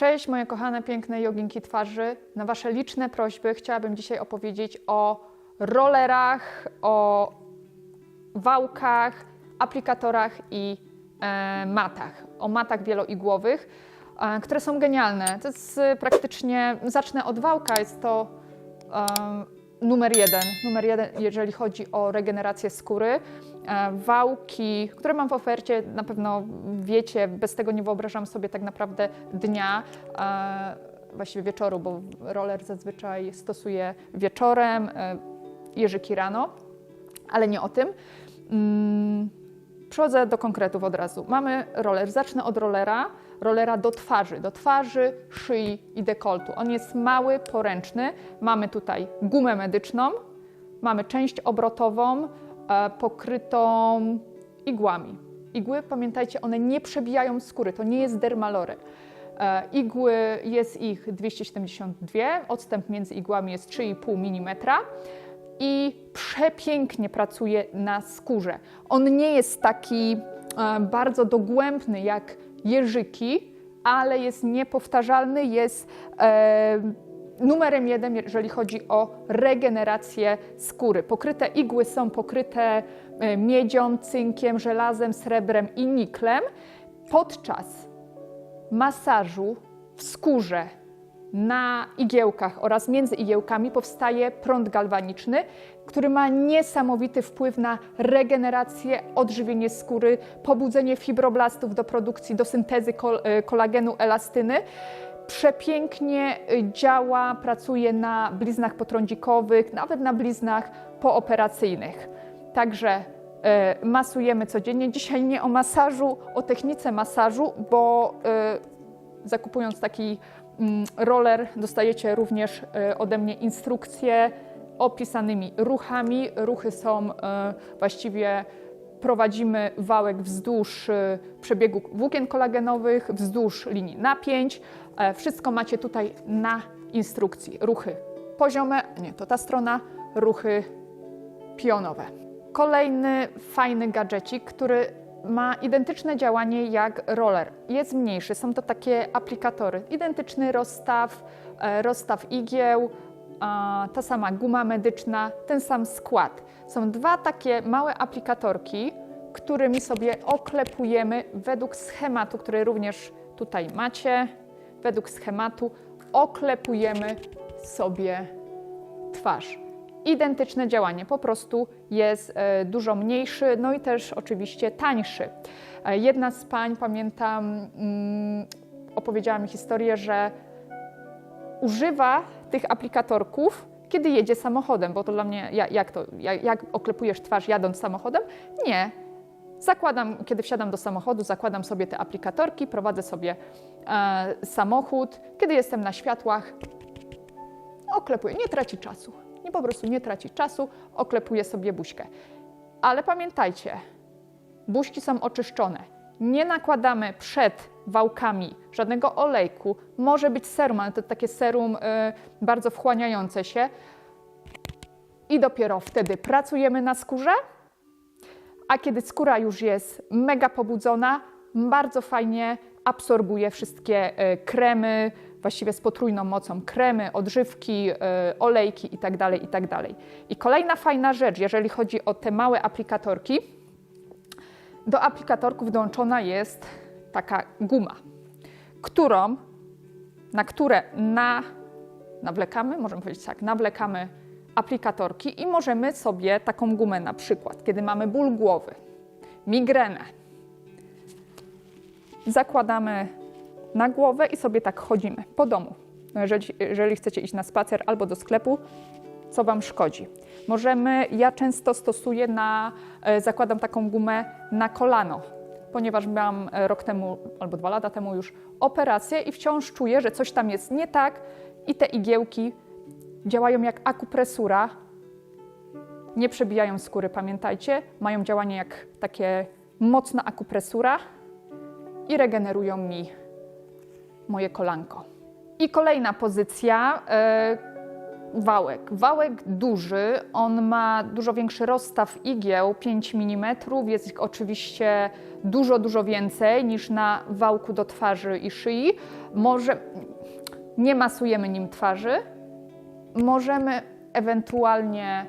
Cześć moje kochane, piękne joginki twarzy. Na Wasze liczne prośby chciałabym dzisiaj opowiedzieć o rollerach, o wałkach, aplikatorach i e, matach. O matach wieloigłowych, e, które są genialne. To jest e, praktycznie, zacznę od wałka, jest to e, numer jeden. Numer jeden, jeżeli chodzi o regenerację skóry. E, Wałki, które mam w ofercie, na pewno wiecie, bez tego nie wyobrażam sobie tak naprawdę dnia, e, właściwie wieczoru, bo roller zazwyczaj stosuję wieczorem, e, jeżyki rano, ale nie o tym. Mm, Przechodzę do konkretów od razu. Mamy roller. Zacznę od rollera. Rollera do twarzy, do twarzy, szyi i dekoltu. On jest mały, poręczny. Mamy tutaj gumę medyczną, mamy część obrotową pokrytą igłami. Igły, pamiętajcie, one nie przebijają skóry, to nie jest dermalory. E, Igły jest ich 272, odstęp między igłami jest 3,5 mm i przepięknie pracuje na skórze. On nie jest taki e, bardzo dogłębny jak jeżyki, ale jest niepowtarzalny, jest e, numerem jeden, jeżeli chodzi o regenerację skóry. Pokryte igły są pokryte e, miedzią, cynkiem, żelazem, srebrem i niklem. Podczas masażu w skórze na igiełkach oraz między igiełkami powstaje prąd galwaniczny, który ma niesamowity wpływ na regenerację, odżywienie skóry, pobudzenie fibroblastów do produkcji, do syntezy kol- e, kolagenu, elastyny. Przepięknie y, działa, pracuje na bliznach potrądzikowych, nawet na bliznach pooperacyjnych. Także e, masujemy codziennie. Dzisiaj nie o masażu, o technice masażu, bo e, zakupując taki mm, roller dostajecie również ode mnie instrukcje opisanymi ruchami. Ruchy są właściwie prowadzimy wałek wzdłuż e, przebiegu włókien kolagenowych, wzdłuż linii napięć. E, Wszystko macie tutaj na instrukcji. Ruchy poziome, nie, to ta strona, ruchy pionowe. Kolejny fajny gadżecik, który ma identyczne działanie jak roller. Jest mniejszy, są to takie aplikatory. Identyczny rozstaw, e, rozstaw igieł, ta sama guma medyczna, ten sam skład. Są dwa takie małe aplikatorki, którymi sobie oklepujemy według schematu, który również tutaj macie. Według schematu oklepujemy sobie twarz. Identyczne działanie, po prostu jest e, dużo mniejszy, no i też oczywiście tańszy. E, Jedna z pań, pamiętam, mm, opowiedziała mi historię, że używa tych aplikatorków, kiedy jedzie samochodem, bo to dla mnie, ja- jak to, jak, jak oklepujesz twarz jadąc samochodem? Nie. Zakładam, kiedy wsiadam do samochodu, zakładam sobie te aplikatorki, prowadzę sobie e, samochód. Kiedy jestem na światłach, oklepuję, nie traci czasu. Nie po prostu nie traci czasu, oklepuję sobie buźkę. Ale pamiętajcie, buźki są oczyszczone. Nie nakładamy przed wałkami żadnego olejku. Może być serum, ale to takie serum y, bardzo wchłaniające się. I dopiero wtedy pracujemy na skórze. A kiedy skóra już jest mega pobudzona, bardzo fajnie absorbuje wszystkie e, kremy, właściwie z potrójną mocą kremy, odżywki, e, olejki itd., itd. I kolejna fajna rzecz, jeżeli chodzi o te małe aplikatorki, do aplikatorków dołączona jest taka guma, którą, na które na, nawlekamy, możemy powiedzieć tak, nawlekamy aplikatorki i możemy sobie taką gumę na przykład, kiedy mamy ból głowy, migrenę, zakładamy na głowę i sobie tak chodzimy po domu. No jeżeli, jeżeli chcecie iść na spacer albo do sklepu, co Wam szkodzi. Możemy, ja często stosuję na, e, zakładam taką gumę na kolano, ponieważ miałam e, rok temu albo dwa lata temu już operację i wciąż czuję, że coś tam jest nie tak i te igiełki działają jak akupresura, nie przebijają skóry, pamiętajcie, mają działanie jak takie mocna akupresura i regenerują mi moje kolanko. I kolejna pozycja, e, wałek. Wałek duży, on ma dużo większy rozstaw igieł, 5 mm, jest ich oczywiście dużo, dużo więcej niż na wałku do twarzy i szyi. Może nie masujemy nim twarzy, możemy ewentualnie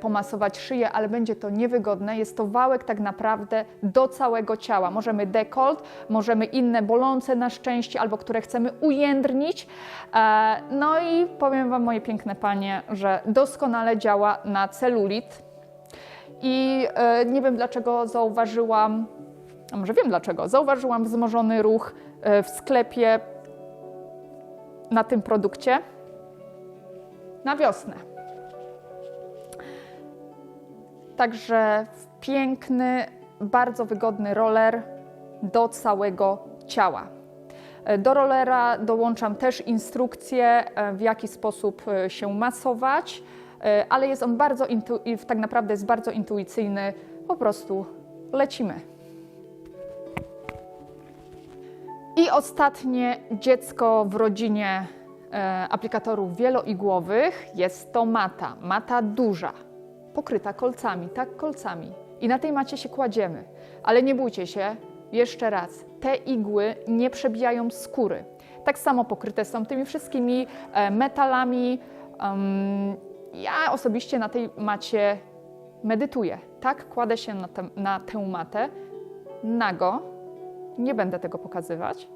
pomasować szyję, ale będzie to niewygodne. Jest to wałek tak naprawdę do całego ciała. Możemy dekolt, możemy inne bolące na szczęście albo które chcemy ujędrnić. E, No i powiem Wam, moje piękne panie, że doskonale działa na celulit. I e, nie wiem dlaczego zauważyłam, a może wiem dlaczego, zauważyłam wzmożony ruch e, w sklepie na tym produkcie na wiosnę. Także piękny, bardzo wygodny roller do całego ciała. Do rollera dołączam też instrukcję, e, w jaki sposób e, się masować, e, ale jest on bardzo, tak naprawdę jest bardzo intuicyjny. Po prostu lecimy. I ostatnie dziecko w rodzinie e, aplikatorów wieloigłowych jest to mata. Mata duża, pokryta kolcami, tak kolcami. I na tej macie się kładziemy. Ale nie bójcie się, jeszcze raz, te igły nie przebijają skóry. Tak samo pokryte są tymi wszystkimi e, metalami. Ja osobiście na tej macie medytuję. Tak, kładę się na, te, na tę matę nago, nie będę tego pokazywać.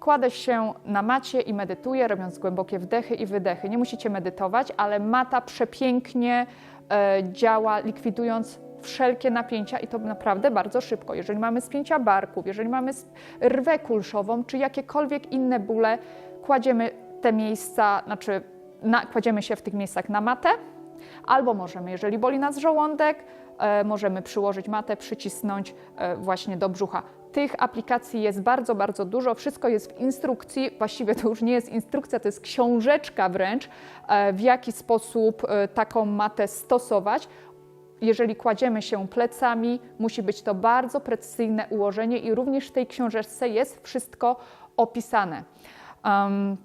Kładę się na macie i medytuję, robiąc głębokie wdechy i wydechy. Nie musicie medytować, ale mata przepięknie działa, likwidując wszelkie napięcia i to naprawdę bardzo szybko. Jeżeli mamy spięcia barków, jeżeli mamy rwę kulszową, czy jakiekolwiek inne bóle, kładziemy te miejsca, znaczy na, kładziemy się w tych miejscach na matę, albo możemy, jeżeli boli nas żołądek, e, możemy przyłożyć matę, przycisnąć e, właśnie do brzucha. Tych aplikacji jest bardzo, bardzo dużo. Wszystko jest w instrukcji. Właściwie to już nie jest instrukcja, to jest książeczka wręcz, e, w jaki sposób e, taką matę stosować. Jeżeli kładziemy się plecami, musi być to bardzo precyzyjne ułożenie i również w tej książeczce jest wszystko opisane. Um,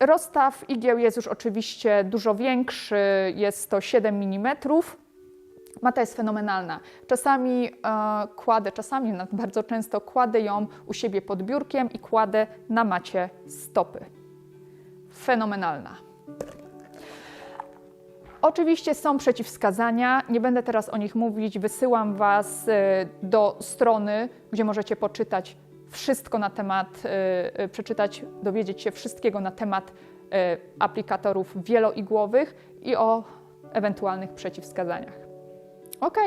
Rozstaw igieł jest już oczywiście dużo większy, jest to 7 mm. Mata jest fenomenalna. Czasami e, kładę, czasami bardzo często kładę ją u siebie pod biurkiem i kładę na macie stopy. Fenomenalna. Oczywiście są przeciwwskazania, nie będę teraz o nich mówić. Wysyłam Was e, do strony, gdzie możecie poczytać wszystko na temat, e, e, przeczytać, dowiedzieć się wszystkiego na temat aplikatorów wieloigłowych i o ewentualnych przeciwwskazaniach. Ok,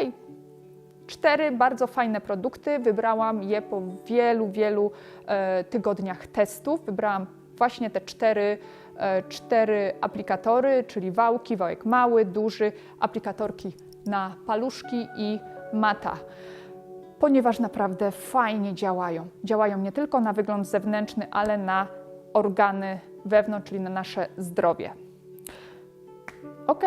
cztery bardzo fajne produkty. Wybrałam je po wielu, wielu e, tygodniach testów. Wybrałam właśnie te cztery, e, cztery aplikatory, czyli wałki, wałek mały, duży, aplikatorki na paluszki i mata. Ponieważ naprawdę fajnie działają. Działają nie tylko na wygląd zewnętrzny, ale na organy wewnątrz, czyli na nasze zdrowie. Ok,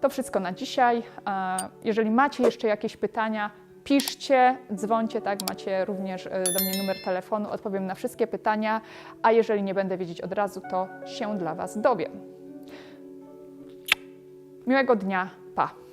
to wszystko na dzisiaj. E, Jeżeli macie jeszcze jakieś pytania, piszcie, dzwońcie, tak, macie również e, do mnie numer telefonu, odpowiem na wszystkie pytania, a jeżeli nie będę wiedzieć od razu, to się dla Was dowiem. Miłego dnia, pa!